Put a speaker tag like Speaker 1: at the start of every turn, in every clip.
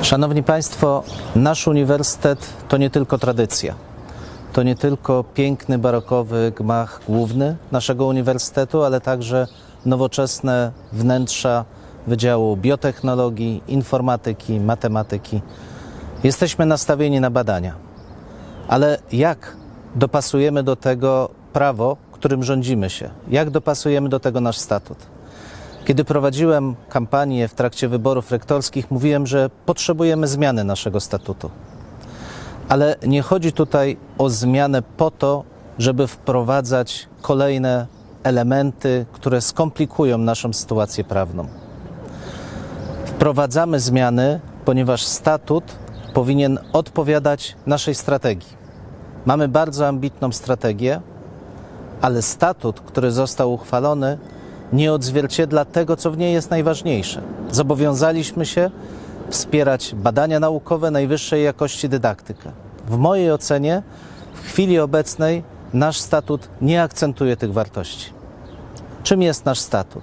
Speaker 1: Szanowni Państwo, nasz uniwersytet to nie tylko tradycja. To nie tylko piękny barokowy gmach główny naszego uniwersytetu, ale także nowoczesne wnętrza Wydziału Biotechnologii, Informatyki, Matematyki. Jesteśmy nastawieni na badania. Ale jak dopasujemy do tego prawo, którym rządzimy się? Jak dopasujemy do tego nasz statut? Kiedy prowadziłem kampanię w trakcie wyborów rektorskich, mówiłem, że potrzebujemy zmiany naszego statutu. Ale nie chodzi tutaj o zmianę po to, żeby wprowadzać kolejne elementy, które skomplikują naszą sytuację prawną. Wprowadzamy zmiany, ponieważ statut powinien odpowiadać naszej strategii. Mamy bardzo ambitną strategię, ale statut, który został uchwalony, nie odzwierciedla tego, co w niej jest najważniejsze. Zobowiązaliśmy się wspierać badania naukowe najwyższej jakości dydaktykę. W mojej ocenie w chwili obecnej nasz statut nie akcentuje tych wartości. Czym jest nasz statut?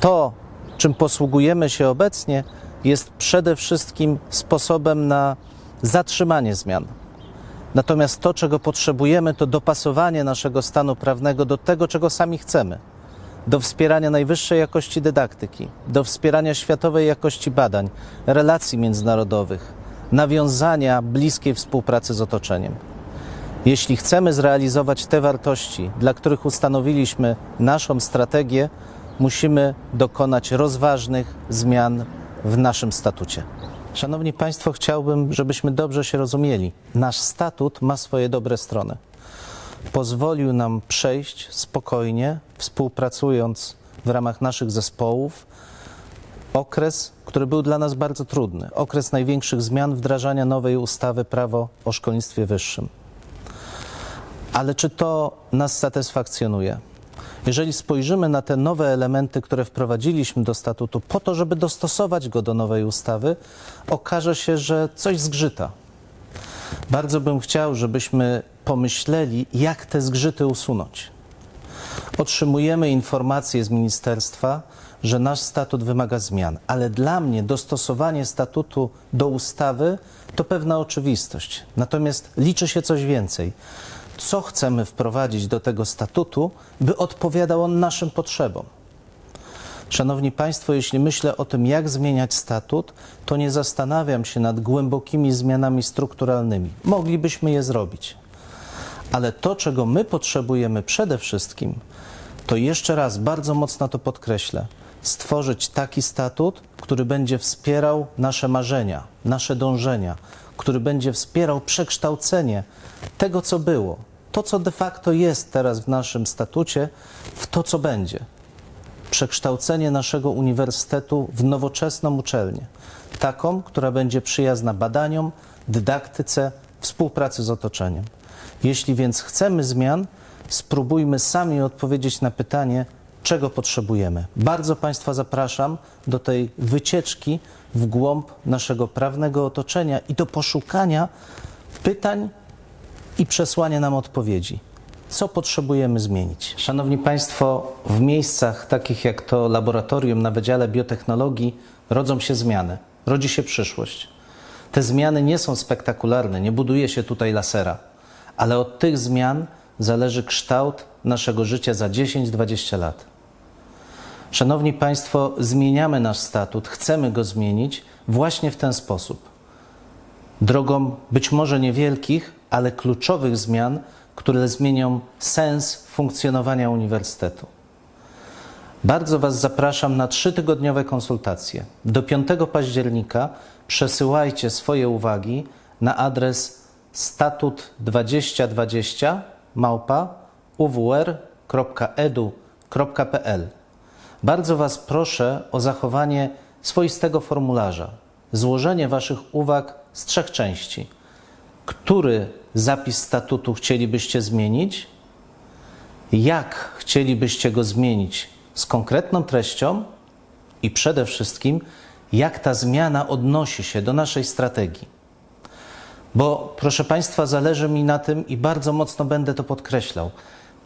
Speaker 1: To, czym posługujemy się obecnie, jest przede wszystkim sposobem na zatrzymanie zmian. Natomiast to, czego potrzebujemy, to dopasowanie naszego stanu prawnego do tego, czego sami chcemy do wspierania najwyższej jakości dydaktyki, do wspierania światowej jakości badań, relacji międzynarodowych, nawiązania bliskiej współpracy z otoczeniem. Jeśli chcemy zrealizować te wartości, dla których ustanowiliśmy naszą strategię, musimy dokonać rozważnych zmian w naszym statucie. Szanowni Państwo, chciałbym, żebyśmy dobrze się rozumieli. Nasz statut ma swoje dobre strony pozwolił nam przejść spokojnie, współpracując w ramach naszych zespołów, okres, który był dla nas bardzo trudny okres największych zmian wdrażania nowej ustawy Prawo o szkolnictwie wyższym. Ale czy to nas satysfakcjonuje? Jeżeli spojrzymy na te nowe elementy, które wprowadziliśmy do statutu, po to, żeby dostosować go do nowej ustawy, okaże się, że coś zgrzyta. Bardzo bym chciał, żebyśmy pomyśleli, jak te zgrzyty usunąć. Otrzymujemy informacje z ministerstwa, że nasz statut wymaga zmian, ale dla mnie dostosowanie statutu do ustawy to pewna oczywistość. Natomiast liczy się coś więcej. Co chcemy wprowadzić do tego statutu, by odpowiadał on naszym potrzebom? Szanowni Państwo, jeśli myślę o tym, jak zmieniać statut, to nie zastanawiam się nad głębokimi zmianami strukturalnymi. Moglibyśmy je zrobić. Ale to, czego my potrzebujemy przede wszystkim, to jeszcze raz bardzo mocno to podkreślę, stworzyć taki statut, który będzie wspierał nasze marzenia, nasze dążenia, który będzie wspierał przekształcenie tego, co było, to, co de facto jest teraz w naszym statucie, w to, co będzie przekształcenie naszego uniwersytetu w nowoczesną uczelnię, taką, która będzie przyjazna badaniom, dydaktyce, współpracy z otoczeniem. Jeśli więc chcemy zmian, spróbujmy sami odpowiedzieć na pytanie, czego potrzebujemy. Bardzo Państwa zapraszam do tej wycieczki w głąb naszego prawnego otoczenia i do poszukania pytań i przesłania nam odpowiedzi co potrzebujemy zmienić. Szanowni Państwo, w miejscach takich jak to laboratorium na Wydziale Biotechnologii rodzą się zmiany, rodzi się przyszłość. Te zmiany nie są spektakularne, nie buduje się tutaj lasera, ale od tych zmian zależy kształt naszego życia za 10-20 lat. Szanowni Państwo, zmieniamy nasz statut, chcemy go zmienić właśnie w ten sposób. Drogą być może niewielkich, ale kluczowych zmian, które zmienią sens funkcjonowania uniwersytetu. Bardzo Was zapraszam na trzytygodniowe konsultacje. Do 5 października przesyłajcie swoje uwagi na adres statut2020 małpa uwr.edu.pl. Bardzo Was proszę o zachowanie swoistego formularza, złożenie Waszych uwag z trzech części. Który zapis statutu chcielibyście zmienić? Jak chcielibyście go zmienić z konkretną treścią? I przede wszystkim, jak ta zmiana odnosi się do naszej strategii? Bo, proszę Państwa, zależy mi na tym i bardzo mocno będę to podkreślał.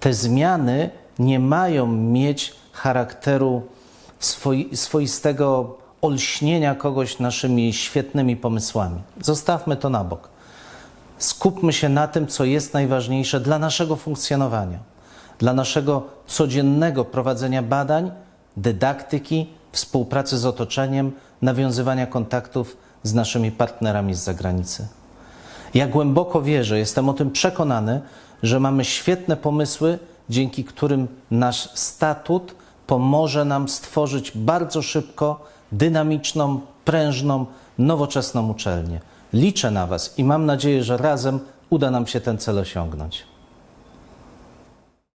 Speaker 1: Te zmiany nie mają mieć charakteru swoi, swoistego olśnienia kogoś naszymi świetnymi pomysłami. Zostawmy to na bok. Skupmy się na tym, co jest najważniejsze dla naszego funkcjonowania, dla naszego codziennego prowadzenia badań, dydaktyki, współpracy z otoczeniem, nawiązywania kontaktów z naszymi partnerami z zagranicy. Ja głęboko wierzę, jestem o tym przekonany, że mamy świetne pomysły, dzięki którym nasz statut pomoże nam stworzyć bardzo szybko dynamiczną, prężną, nowoczesną uczelnię. Liczę na Was i mam nadzieję, że razem uda nam się ten cel osiągnąć.